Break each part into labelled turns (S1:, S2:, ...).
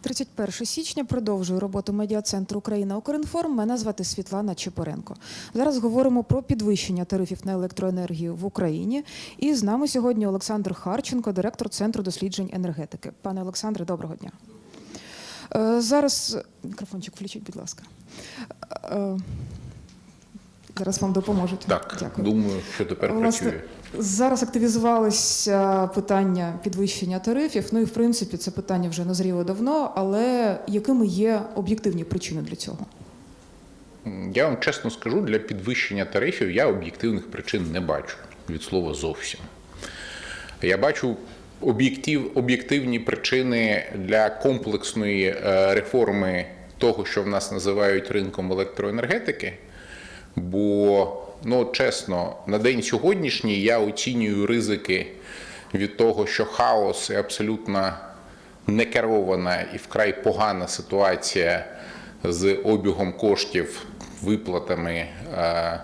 S1: 31 січня продовжую роботу медіа-центру Україна Укрінформ. Мене звати Світлана Чепоренко. Зараз говоримо про підвищення тарифів на електроенергію в Україні. І з нами сьогодні Олександр Харченко, директор Центру досліджень енергетики. Пане Олександре, доброго дня. Е, Зараз мікрофончик включіть, будь ласка. Зараз вам допоможуть.
S2: Так,
S1: Дякую.
S2: думаю, що тепер
S1: Власне,
S2: працює.
S1: Зараз активізувалися питання підвищення тарифів. Ну і в принципі це питання вже назріло давно. Але якими є об'єктивні причини для цього?
S2: Я вам чесно скажу, для підвищення тарифів я об'єктивних причин не бачу від слова зовсім. Я бачу об'єктив, об'єктивні причини для комплексної е, реформи того, що в нас називають ринком електроенергетики. Бо, ну чесно, на день сьогоднішній я оцінюю ризики від того, що хаос і абсолютно некерована і вкрай погана ситуація з обігом коштів, виплатами, е,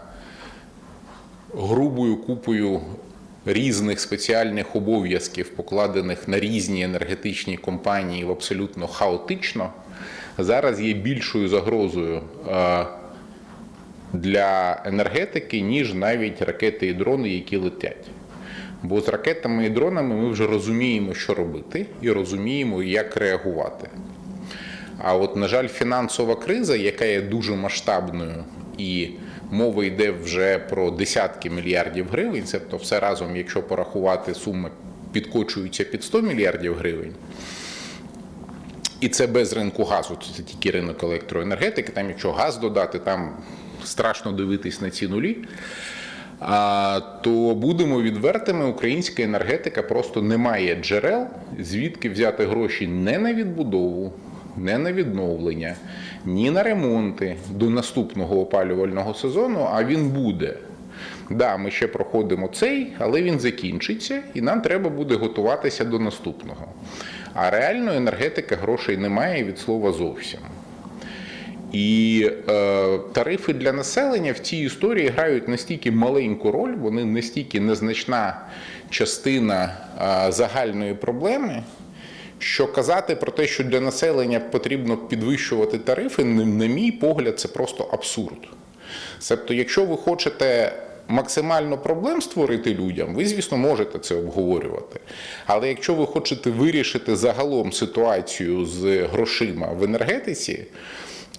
S2: грубою купою різних спеціальних обов'язків, покладених на різні енергетичні компанії в абсолютно хаотично, зараз є більшою загрозою. Для енергетики, ніж навіть ракети і дрони, які летять. Бо з ракетами і дронами ми вже розуміємо, що робити, і розуміємо, як реагувати. А от, на жаль, фінансова криза, яка є дуже масштабною, і мова йде вже про десятки мільярдів гривень, тобто все разом, якщо порахувати суми, підкочуються під 100 мільярдів гривень. І це без ринку газу, це тільки ринок електроенергетики. Там, якщо газ додати, там страшно дивитись на ці нулі. То будемо відвертими, українська енергетика просто не має джерел, звідки взяти гроші не на відбудову, не на відновлення, ні на ремонти до наступного опалювального сезону, а він буде. Да, ми ще проходимо цей, але він закінчиться, і нам треба буде готуватися до наступного. А реально енергетика грошей немає від слова зовсім. І е, тарифи для населення в цій історії грають настільки маленьку роль, вони настільки незначна частина е, загальної проблеми, що казати про те, що для населення потрібно підвищувати тарифи, на мій погляд, це просто абсурд. Тобто, якщо ви хочете максимально проблем створити людям, ви, звісно, можете це обговорювати. Але якщо ви хочете вирішити загалом ситуацію з грошима в енергетиці,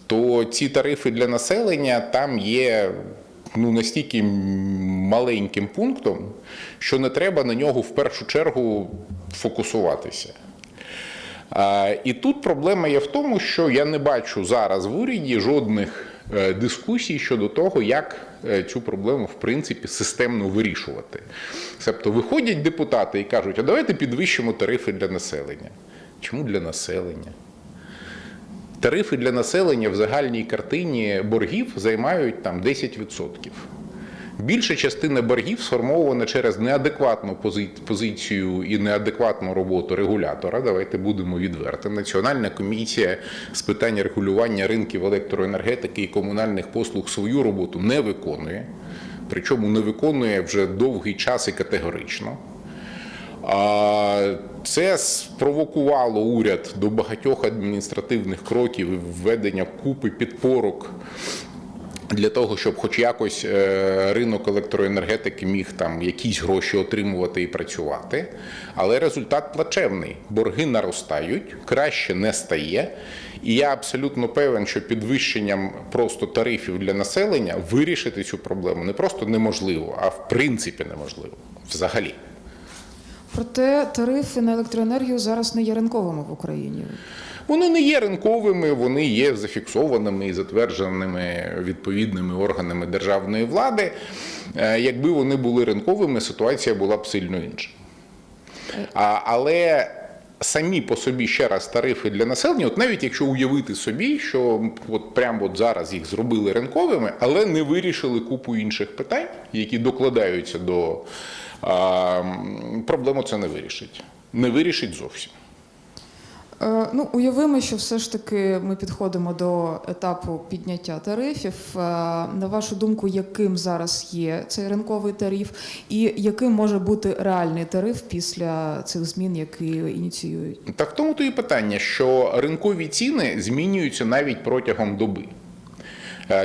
S2: то ці тарифи для населення там є ну, настільки маленьким пунктом, що не треба на нього в першу чергу фокусуватися. І тут проблема є в тому, що я не бачу зараз в уряді жодних е, дискусій щодо того, як е, цю проблему в принципі системно вирішувати. Тобто виходять депутати і кажуть, а давайте підвищимо тарифи для населення. Чому для населення? Тарифи для населення в загальній картині боргів займають там 10%. Більша частина боргів сформована через неадекватну позицію і неадекватну роботу регулятора. Давайте будемо відверти. Національна комісія з питань регулювання ринків електроенергетики і комунальних послуг свою роботу не виконує, причому не виконує вже довгий час і категорично. Це спровокувало уряд до багатьох адміністративних кроків і введення купи підпорок для того, щоб хоч якось е, ринок електроенергетики міг там якісь гроші отримувати і працювати. Але результат плачевний. Борги наростають, краще не стає. І я абсолютно певен, що підвищенням просто тарифів для населення вирішити цю проблему не просто неможливо, а в принципі неможливо. Взагалі.
S1: Проте тарифи на електроенергію зараз не є ринковими в Україні.
S2: Вони не є ринковими, вони є зафіксованими і затвердженими відповідними органами державної влади. Е, Якби вони були ринковими, ситуація була б сильно інша. А, але самі по собі ще раз тарифи для населення, от навіть якщо уявити собі, що от прямо от зараз їх зробили ринковими, але не вирішили купу інших питань, які докладаються до проблему, це не вирішить. Не вирішить зовсім.
S1: Е, Ну, уявимо, що все ж таки ми підходимо до етапу підняття тарифів. Е, На вашу думку, яким зараз є цей ринковий тариф, і яким може бути реальний тариф після цих змін, які ініціюють?
S2: Так тому то і питання, що ринкові ціни змінюються навіть протягом доби.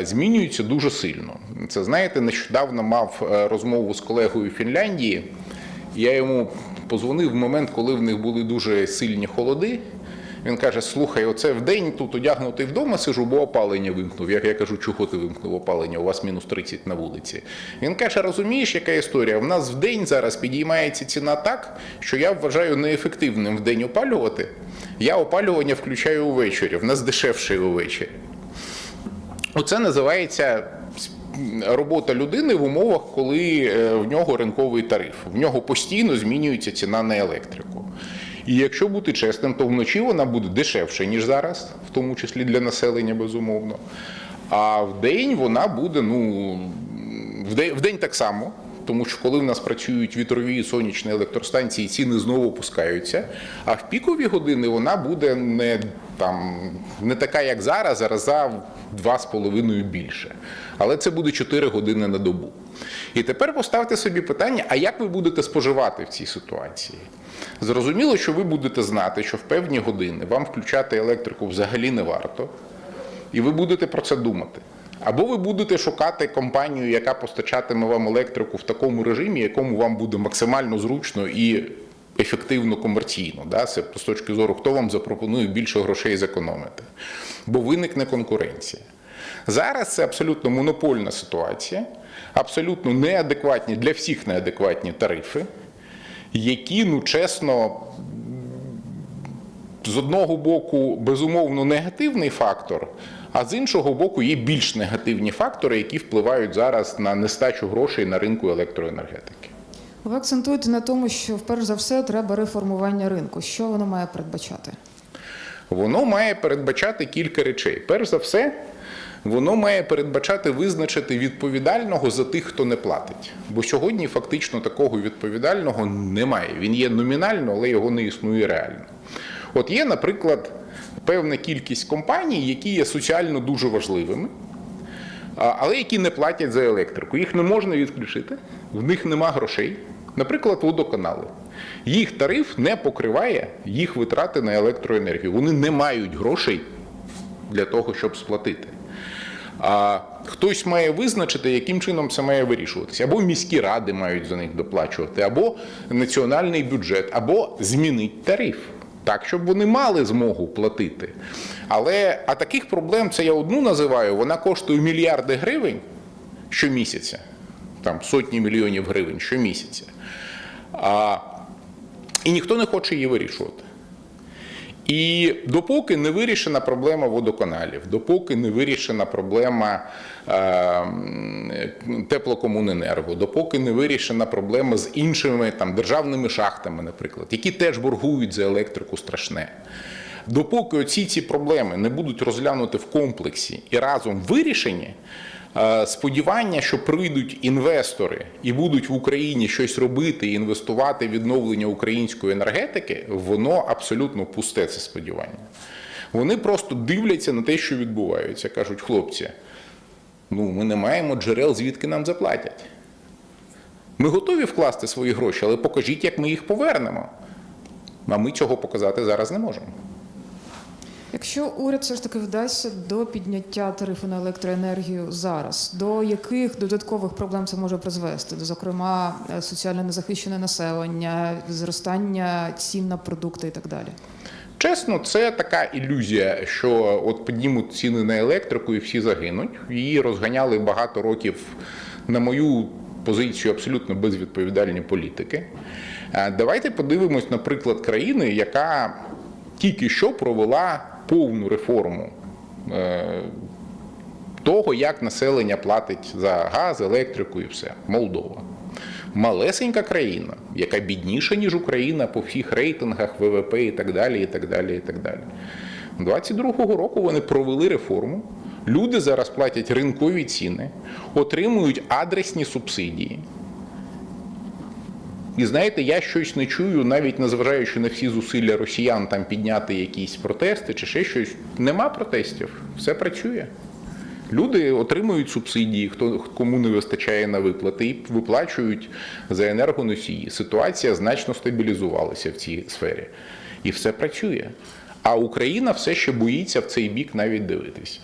S2: Змінюються дуже сильно. Це знаєте, нещодавно мав е, розмову з колегою Фінляндії. Я йому позвонив в момент, коли в них були дуже сильні холоди. Він каже: слухай, оце в день тут одягнутий вдома сижу, бо опалення вимкнув. Я, я кажу, чого ти вимкнув опалення? У вас мінус 30 на вулиці. Він каже: розумієш, яка історія? В нас в день зараз підіймається ціна так, що я вважаю неефективним в день опалювати. Я опалювання включаю увечері. В нас дешевше увечері. Оце називається робота людини в умовах, коли е, в нього ринковий тариф. В нього постійно змінюється ціна на електрику. І якщо бути чесним, то вночі вона буде дешевше, ніж зараз, в тому числі для населення, безумовно. А в день вона буде, ну, в день, так само. Тому що коли в нас працюють вітрові і сонячні електростанції, ціни знову опускаються. А в пікові години вона буде не там не така, як зараз, в два з половиною більше. Але це буде 4 години на добу. І тепер поставте собі питання: а як ви будете споживати в цій ситуації? Зрозуміло, що ви будете знати, що в певні години вам включати електрику взагалі не варто, і ви будете про це думати. Або ви будете шукати компанію, яка постачатиме вам електрику в такому режимі, якому вам буде максимально зручно і ефективно комерційно. Да? Це з точки зору, хто вам запропонує більше грошей зекономити. Бо виникне конкуренція. Зараз це абсолютно монопольна ситуація, абсолютно неадекватні для всіх неадекватні тарифи, які, ну чесно, з одного боку, безумовно, негативний фактор, а з іншого боку, є більш негативні фактори, які впливають зараз на нестачу грошей на ринку електроенергетики.
S1: Ви акцентуєте на тому, що перш за все треба реформування ринку. Що воно має передбачати?
S2: Воно має передбачати кілька речей. Перш за все, воно має передбачати визначити відповідального за тих, хто не платить. Бо сьогодні фактично такого відповідального немає. Він є номінально, але його не існує реально. От є, наприклад, певна кількість компаній, які є соціально дуже важливими, але які не платять за електрику. Їх не можна відключити, в них нема грошей. Наприклад, водоканали. Їх тариф не покриває їх витрати на електроенергію. Вони не мають грошей для того, щоб сплатити. А хтось має визначити, яким чином це має вирішуватися. Або міські ради мають за них доплачувати, або національний бюджет, або змінить тариф. Так, щоб вони мали змогу платити. Але а таких проблем це я одну називаю, вона коштує мільярди гривень щомісяця, там сотні мільйонів гривень щомісяця. А, і ніхто не хоче її вирішувати. І допоки не вирішена проблема водоканалів, допоки не вирішена проблема е, теплокомуненерго, допоки не вирішена проблема з іншими там, державними шахтами, наприклад, які теж боргують за електрику страшне. Допоки оці ці проблеми не будуть розглянути в комплексі і разом вирішені, е, сподівання, що прийдуть інвестори і будуть в Україні щось робити і інвестувати в відновлення української енергетики, воно абсолютно пусте це сподівання. Вони просто дивляться на те, що відбувається. Кажуть, хлопці, ну ми не маємо джерел, звідки нам заплатять. Ми готові вкласти свої гроші, але покажіть, як ми їх повернемо. А ми цього показати зараз не можемо.
S1: Якщо уряд все ж таки вдасться до підняття тарифу на електроенергію зараз, до яких додаткових проблем це може призвести? Зокрема, е, соціально незахищене населення, зростання цін на продукти і так далі.
S2: Чесно, це така ілюзія, що от піднімуть ціни на електрику і всі загинуть. Її розганяли багато років на мою позицію абсолютно безвідповідальні політики. Е, Давайте подивимось, наприклад, країни, яка тільки що провела повну реформу е, того, як населення платить за газ, електрику і все. Молдова. Малесенька країна, яка бідніша, ніж Україна по всіх рейтингах, ВВП і так далі. і так далі, і так далі. 22-го року вони провели реформу. Люди зараз платять ринкові ціни, отримують адресні субсидії. І знаєте, я щось не чую, навіть незважаючи на всі зусилля росіян там підняти якісь протести чи ще щось. Нема протестів, все працює. Люди отримують субсидії, хто кому не вистачає на виплати, і виплачують за енергоносії. Ситуація значно стабілізувалася в цій сфері, і все працює. А Україна все ще боїться в цей бік навіть дивитися.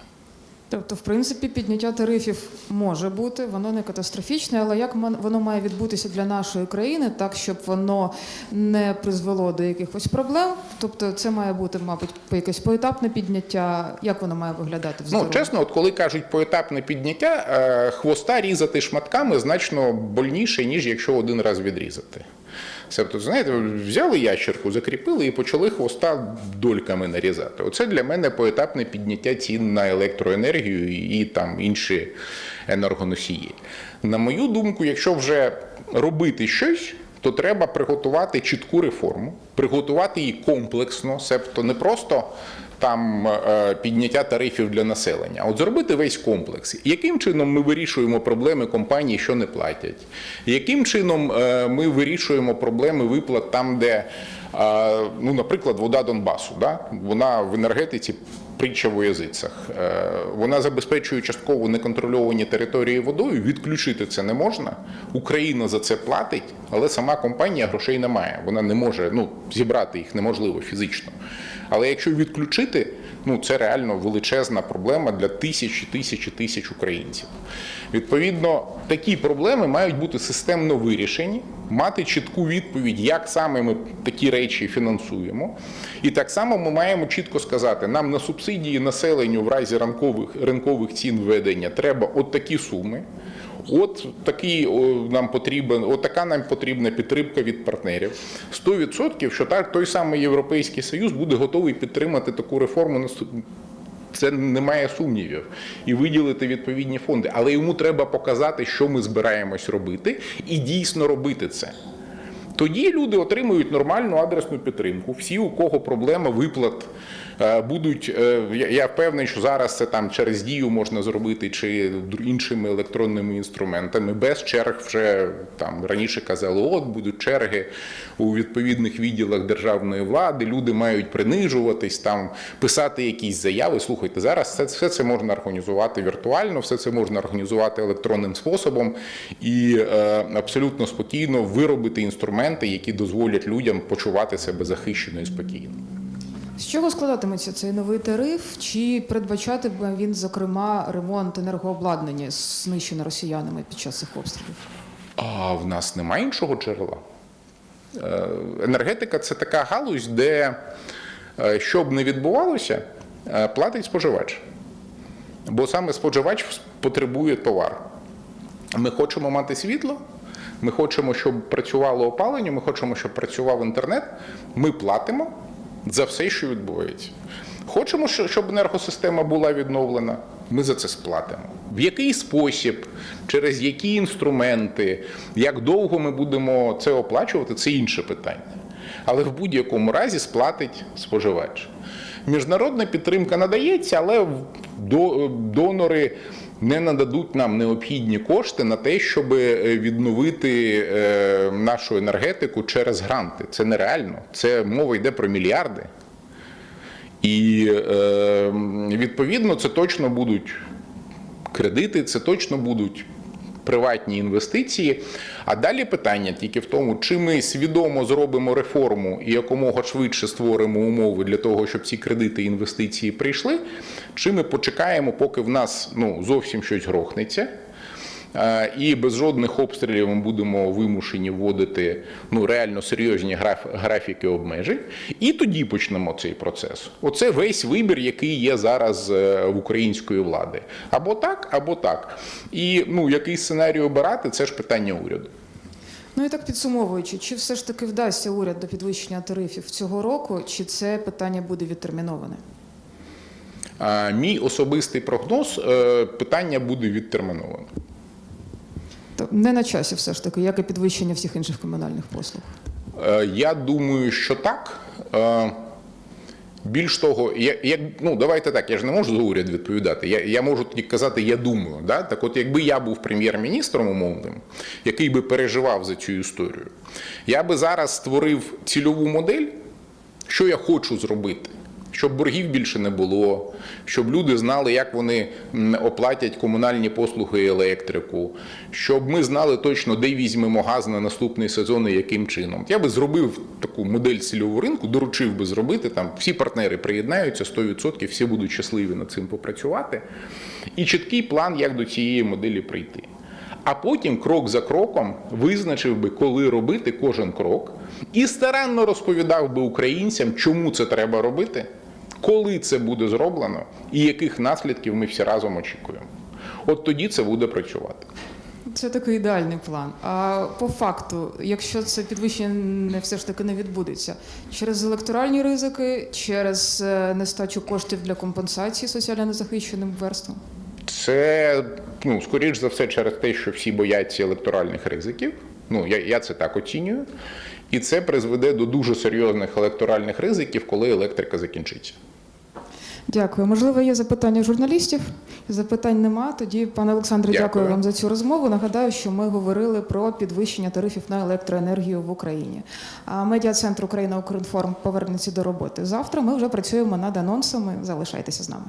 S1: Тобто, в принципі, підняття тарифів може бути, воно не катастрофічне, але як воно має відбутися для нашої країни, так щоб воно не призвело до якихось проблем? Тобто, це має бути, мабуть, якесь поетапне підняття. Як воно має виглядати в
S2: Ну, чесно, от коли кажуть поетапне підняття, е, хвоста різати шматками значно больніше, ніж якщо один раз відрізати. Тобто, знаєте, взяли ящерку, закріпили і почали хвоста дольками нарізати. Оце для мене поетапне підняття цін на електроенергію і там інші енергоносії. На мою думку, якщо вже робити щось, то треба приготувати чітку реформу, приготувати її комплексно, себто не просто там е, підняття тарифів для населення, от зробити весь комплекс. Яким чином ми вирішуємо проблеми компаній, що не платять? Яким чином е, ми вирішуємо проблеми виплат там, де, е, ну, наприклад, вода Донбасу, да? вона в енергетиці притча в язицях. Е, Вона забезпечує частково неконтрольовані території водою. Відключити це не можна. Україна за це платить, але сама компанія грошей не має. Вона не може ну, зібрати їх неможливо фізично. Але якщо відключити, ну це реально величезна проблема для тисяч і тисяч і тисяч українців. Відповідно, такі проблеми мають бути системно вирішені, мати чітку відповідь, як саме ми такі речі фінансуємо. І так само ми маємо чітко сказати, нам на субсидії населенню в разі ранкових ринкових цін введення треба от такі суми. От такий нам потрібен, от така нам потрібна підтримка від партнерів. 100%, що так той самий Європейський Союз буде готовий підтримати таку реформу наступ- це немає сумнівів і виділити відповідні фонди. Але йому треба показати, що ми збираємось робити, і дійсно робити це. Тоді люди отримують нормальну адресну підтримку. Всі, у кого проблема виплат, будуть. е, Я впевнений, що зараз це там через дію можна зробити чи іншими електронними інструментами. Без черг вже там раніше казали, от будуть черги у відповідних відділах державної влади. Люди мають принижуватись, там писати якісь заяви. Слухайте, зараз це все це можна організувати віртуально, все це можна організувати електронним способом і е, абсолютно спокійно виробити інструменти, які дозволять людям почувати себе захищено і спокійно.
S1: З чого складатиметься цей новий тариф? Чи передбачатиме він, зокрема, ремонт енергообладнання, знищене росіянами під час цих обстрілів?
S2: А в нас немає іншого джерела. Е, Енергетика це така галузь, де е, що б не відбувалося, е, платить споживач. Бо саме споживач потребує товар. Ми хочемо мати світло, ми хочемо, щоб працювало опалення, ми хочемо, щоб працював інтернет. Ми платимо за все, що відбувається. Хочемо, що- щоб енергосистема була відновлена. Ми за це сплатимо. В який спосіб, через які інструменти, як довго ми будемо це оплачувати, це інше питання. Але в будь-якому разі сплатить споживач. Міжнародна підтримка надається, але до- донори не нададуть нам необхідні кошти на те, щоб е, відновити е, нашу енергетику через гранти. Це нереально. Це мова йде про мільярди. І е, відповідно це точно будуть кредити, це точно будуть приватні інвестиції. А далі питання тільки в тому, чи ми свідомо зробимо реформу і якомога швидше створимо умови для того, щоб ці кредити інвестиції прийшли, чи ми почекаємо, поки в нас ну, зовсім щось грохнеться. Е, І без жодних обстрілів ми будемо вимушені вводити ну реально серйозні граф, графіки обмежень, і тоді почнемо цей процес. Оце весь вибір, який є зараз е, в української влади. Або так, або так. І ну який сценарій обирати, це ж питання уряду.
S1: Ну і так підсумовуючи, чи все ж таки вдасться уряд до підвищення тарифів цього року, чи це питання буде відтерміноване?
S2: А мій особистий прогноз е, питання буде відтерміновано.
S1: То не на часі, все ж таки, як і підвищення всіх інших комунальних послуг.
S2: Е, Я думаю, що так. Е, Більш того, я, як, ну давайте так, я ж не можу за уряд відповідати. Я, я можу тільки казати, я думаю. Да? Так от, якби я був прем'єр-міністром умовним, який би переживав за цю історію, я би зараз створив цільову модель, що я хочу зробити. Щоб боргів більше не було, щоб люди знали, як вони оплатять комунальні послуги і електрику, щоб ми знали точно, де візьмемо газ на наступний сезон і яким чином. Я би зробив таку модель цільового ринку, доручив би зробити там. Всі партнери приєднаються 100%, всі будуть щасливі над цим попрацювати. І чіткий план, як до цієї моделі прийти. А потім крок за кроком визначив би, коли робити кожен крок, і старанно розповідав би українцям, чому це треба робити, коли це буде зроблено, і яких наслідків ми всі разом очікуємо. От тоді це буде працювати.
S1: Це такий ідеальний план. А по факту, якщо це підвищення все ж таки не відбудеться, через електоральні ризики, через е, нестачу коштів для компенсації соціально незахищеним верствам.
S2: Це ну, скоріш за все через те, що всі бояться електоральних ризиків. Ну, я, я це так оцінюю. І це призведе до дуже серйозних електоральних ризиків, коли електрика закінчиться.
S1: Дякую. Можливо, є запитання журналістів. Запитань нема. Тоді, пане Олександре, дякую.
S2: Дякую.
S1: вам за цю розмову. Нагадаю, що ми говорили про підвищення тарифів на електроенергію в Україні. А медіа-центр Україна Укрінформ повернеться до роботи завтра. Ми вже працюємо над анонсами. Залишайтеся з нами.